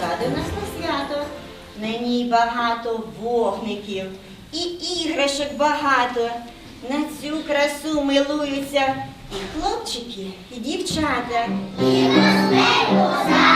прийшла до нас на свято. На ній багато вогників і іграшок багато. На цю красу милуються і хлопчики, і дівчата. І на раді.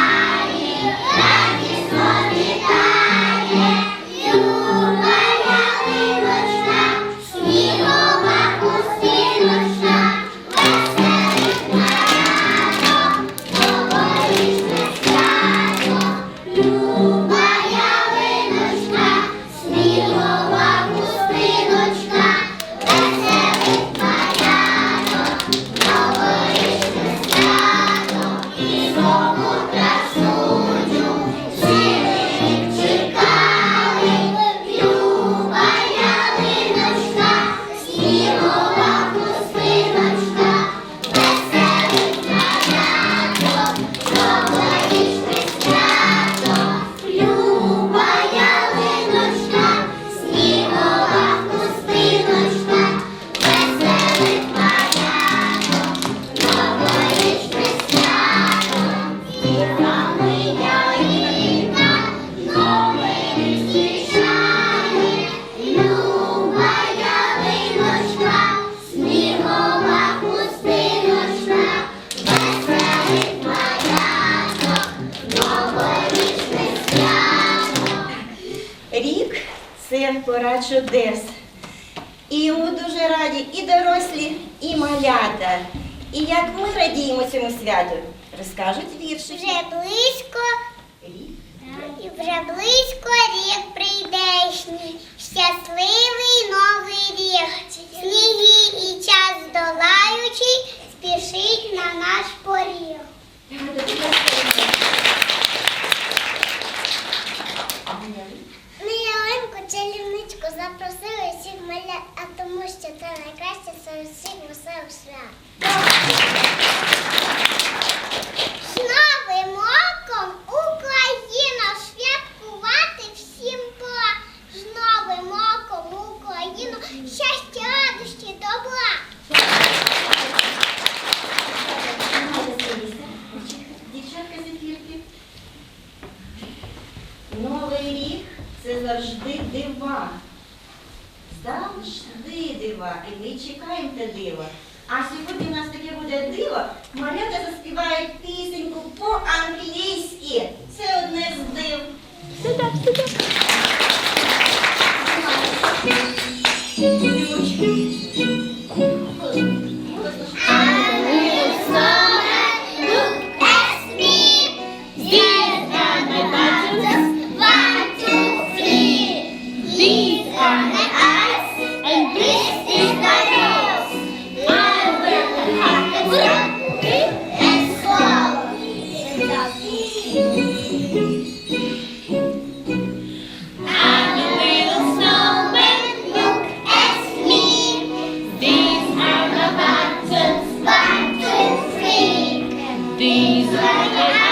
Розкажуть. Вже близько, і вже близько рік прийдешній, щасливий новий рік, сніги і час долаючий, спішить на наш поріг. Ми чарівничку запросили всіх малят, а тому що це найкраще серед всіх веселих свят. Новим роком Україна святкувати всім. З Новим роком Україну щастя, радості, добра. Дівчатка зефірки. Новий рік це завжди дива. Завжди дива. І ми чекаємо те диво. А сьогодні у нас таке буде диво. Малята заспіває пісеньку по-англійськи. Це одне з див. These Thank the Sing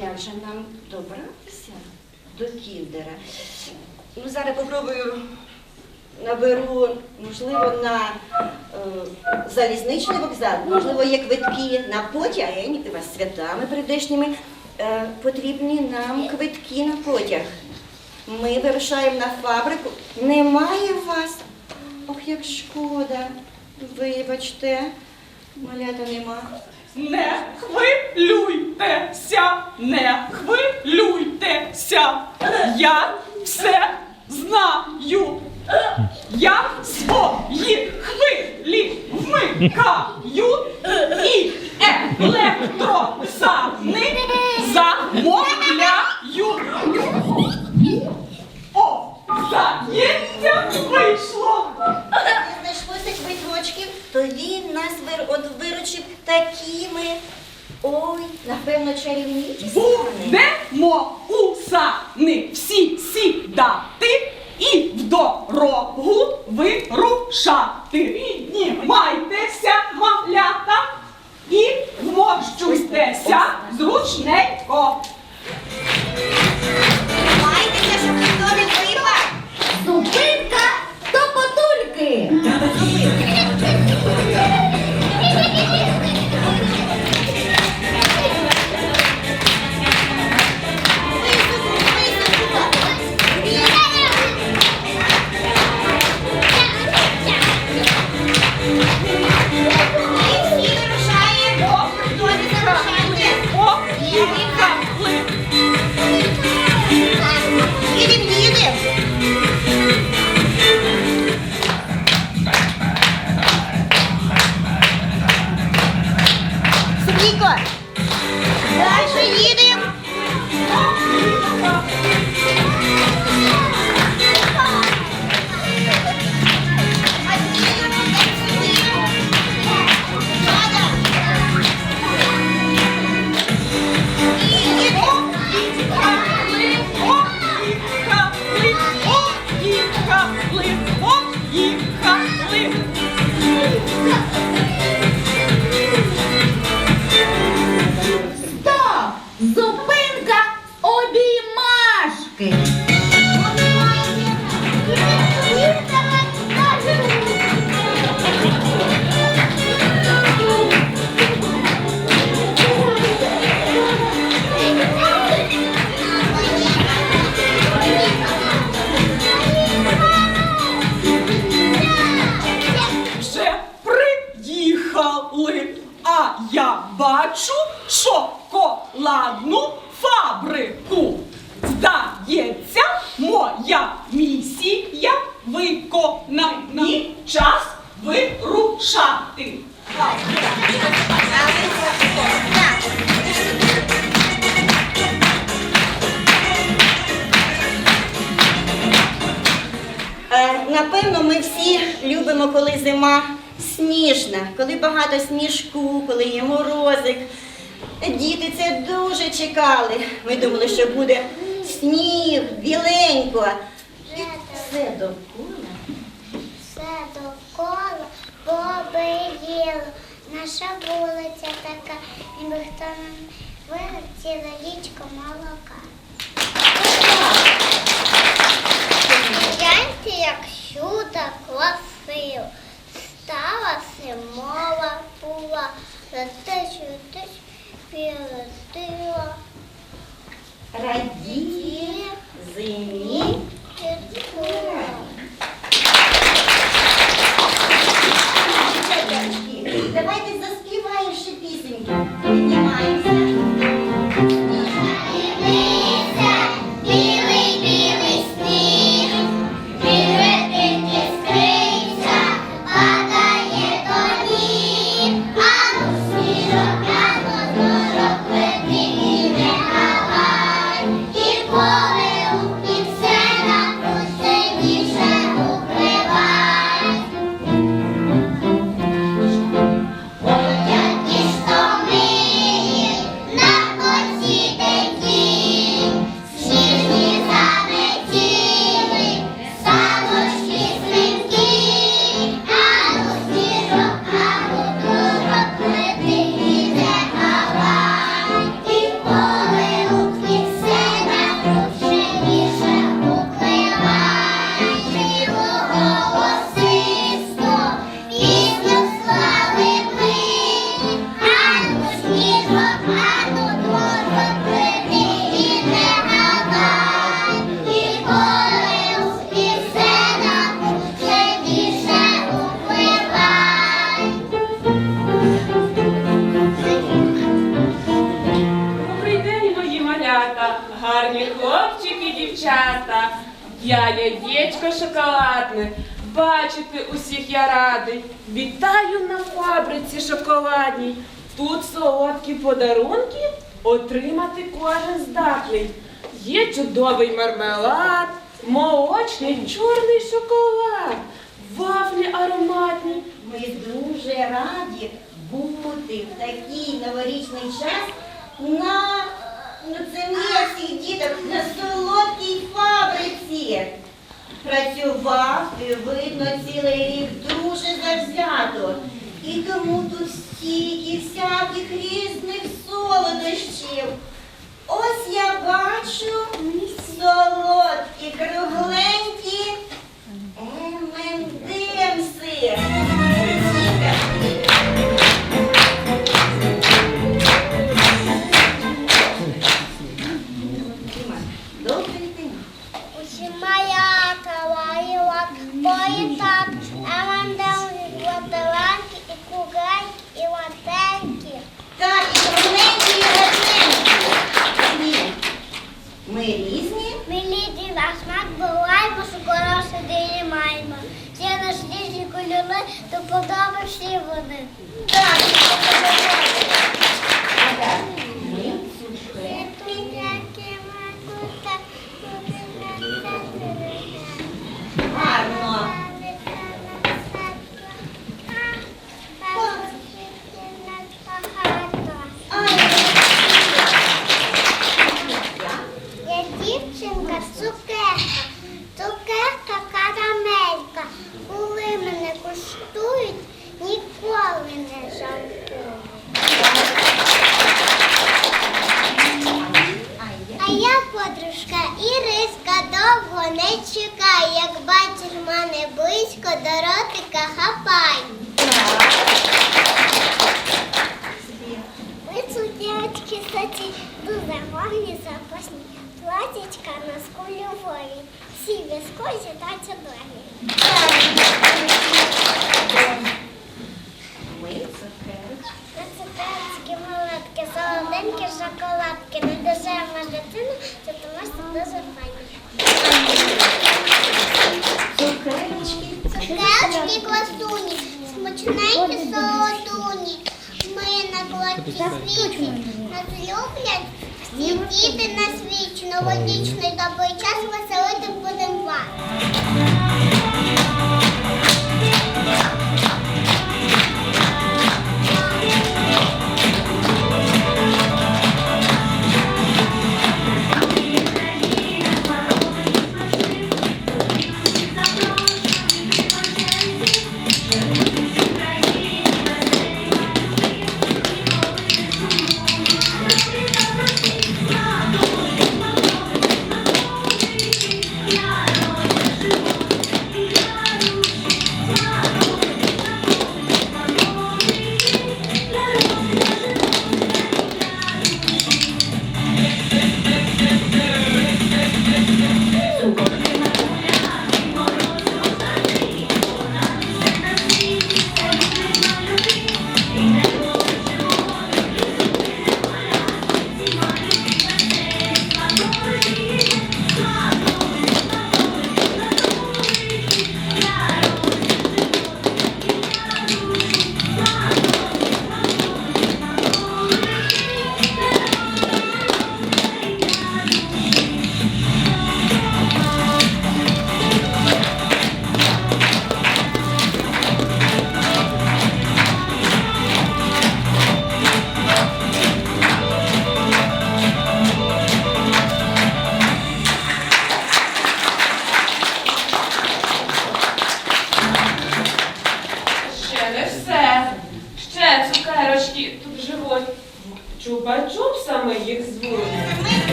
як же нам добратися до Кіндера? Ну, зараз попробую наберу, можливо, на е, залізничний вокзал, можливо, є квитки на потяг, а я вас святами прийдешніми. Е, потрібні нам квитки на потяг. Ми вирушаємо на фабрику. Немає вас. Ох, як шкода. Вибачте, малята нема. Не хвилюйтеся, не хвилюйтеся. Я все знаю. Я свої хвилі вмикаю і електросани замовляю. О, здається, вийшло. То він нас вир... от виручив такими. Ой, напевно, чарівні сани. Будемо у сани всі сідати і в дорогу вирушати. Піднімайтеся, малята, і вмощуйтеся зручненько. Майтеся, щоб ніхто не випав. Зупинка до потульки. Коли є морозик. Діти це дуже чекали. Ми думали, що буде сніг, біленько. І все довкола. Все довкола побеліло. Наша вулиця така, ніби хто нам вилив ціле лічко молока. Гляньте, як чудо красиво. Стала зимова була, за те, що ти передила. Радіє зимі. Давайте заспіваємо шоколадне. Бачити усіх я радий. Вітаю на фабриці шоколадній. Тут солодкі подарунки отримати кожен здатний. Є чудовий мармелад, молочний чорний шоколад, вафлі ароматні. Ми дуже раді бути в такий новорічний час на ну це мій всіх діток на солодкій фабриці. Працював, видно, цілий рік дуже завзято. І тому тут стільки всяких різних солодощів. Ось я бачу солодкі, кругленькі кольори, то подобають всі вони. Так, соці дуже гарні запасні. Платячка на скульової. Всі вискозі та чудові. На цукерочки солоденькі шоколадки. Не дешева дитина, це тому що дуже файні. Цукерочки. Класуні, смачненькі солодуні. Ми на клаці світі нас люблять всі діти на світі. Новорічний добрий час веселити будемо вас.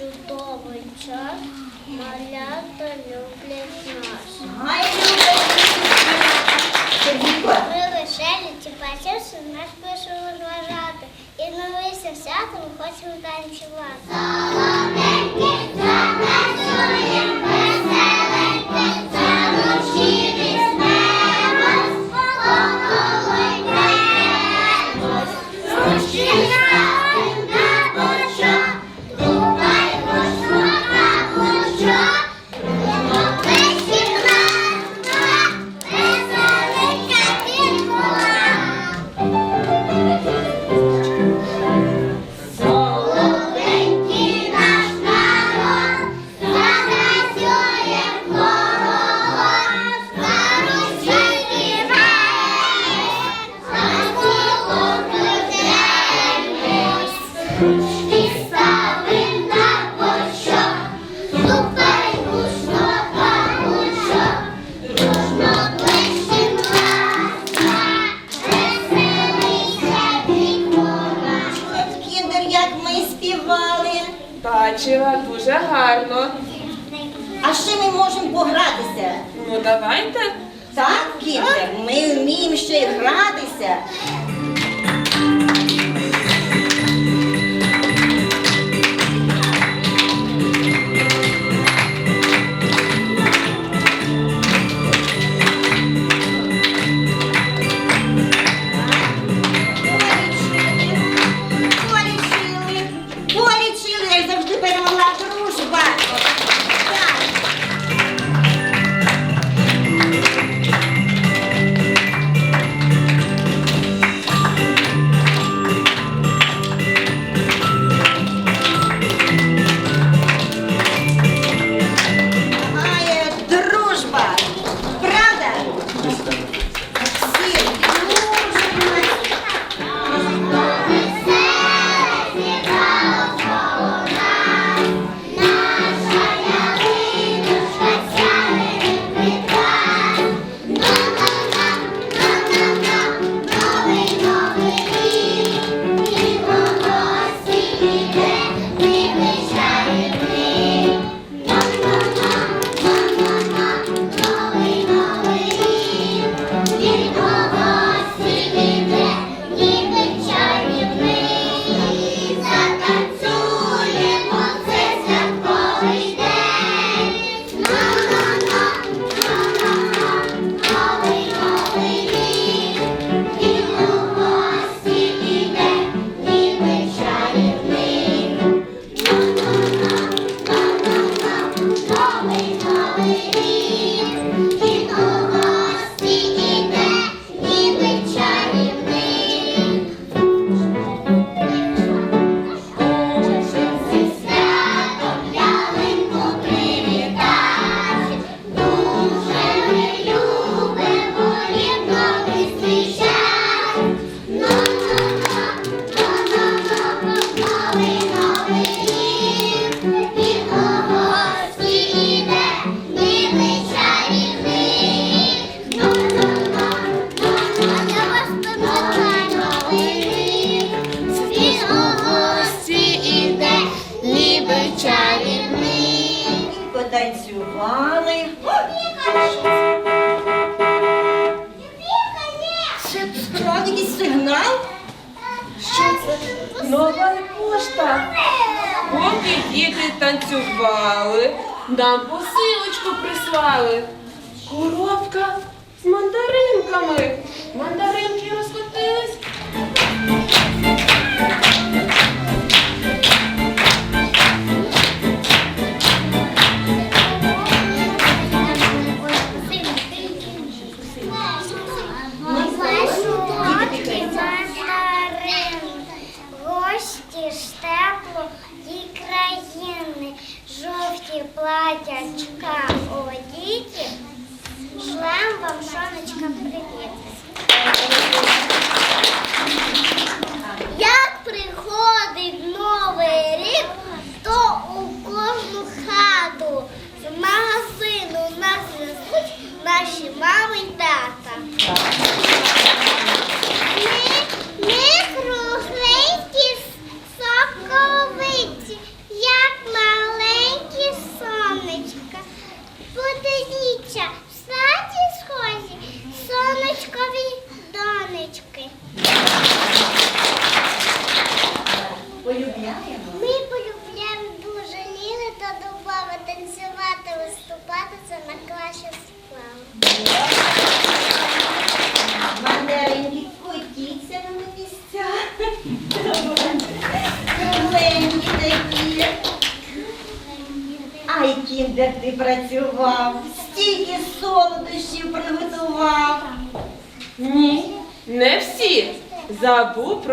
чудовий час, малята люблять нас. Ми лише ці пачеси нас пише розважати. І новися святом хочемо танцювати. Солоденький, за нас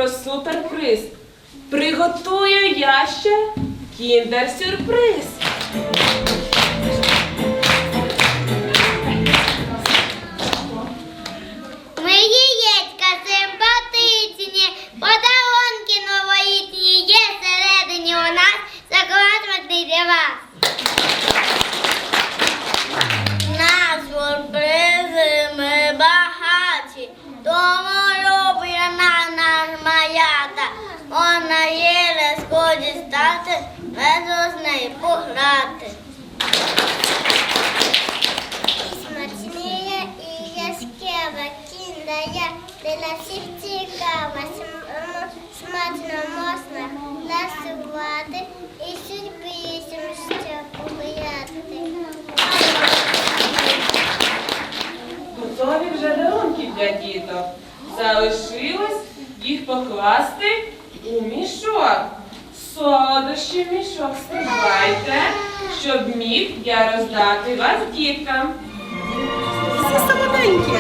Про суперприз. Приготую я ще кіндер-сюрприз. Смачніє і яскраве кіндає, для всіх цікава, смачно можна насувати і сюрпризом ще погуляти. Готові вже дарунки для діток. Залишилось їх покласти у мішок. Солодощі в мішок скривайте, щоб міг я роздати вас діткам. Всі солоденькі.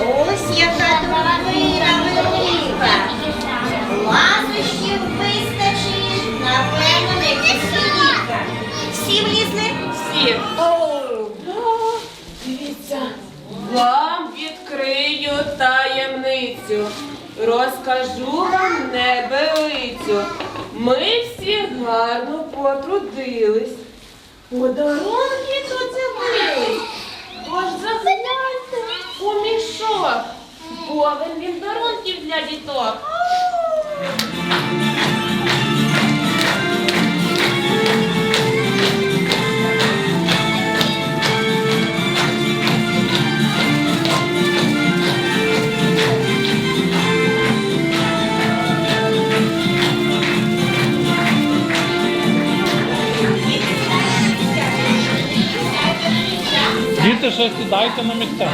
Ось яка тварина велика. Ласощів вистачить, напевно, не посидіка. Всі влізли? Всі. Вам відкрию таємницю. Розкажу вам небелицю. Ми всі гарно потрудились. Подарунки тут з'явились. Тож загляньте у мішок. Повен він дарунків для діток. Ще сідайте на місця.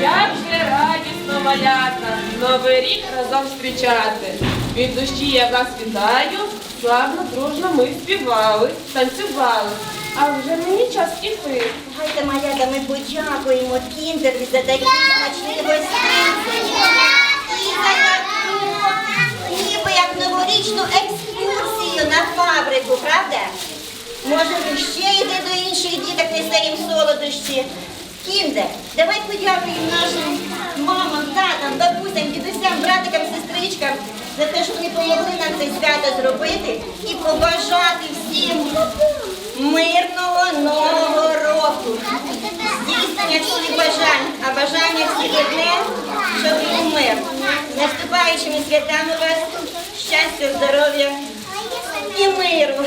Як же радісно малята, новий рік разом зустрічати. Від душі я вас вітаю, славно, дружно ми співали, танцювали. А вже мені час іти. Гайте, малята, ми подякуємо кіндерві за такі смачні гостинці. Ніби як новорічну екскурсію на фабрику, правда? Може, ви ще йде до інших діток, несе їм солодощі. Кіндер, давай подякуємо нашим мамам, татам, бабусям, дідусям, братикам, сестричкам за те, що вони помогли нам це свято зробити і побажати всім мирного нового року, здійснення всіх бажань, а бажання всіх одне, щоб був мир. Наступаючими святами вас, щастя, здоров'я і миру.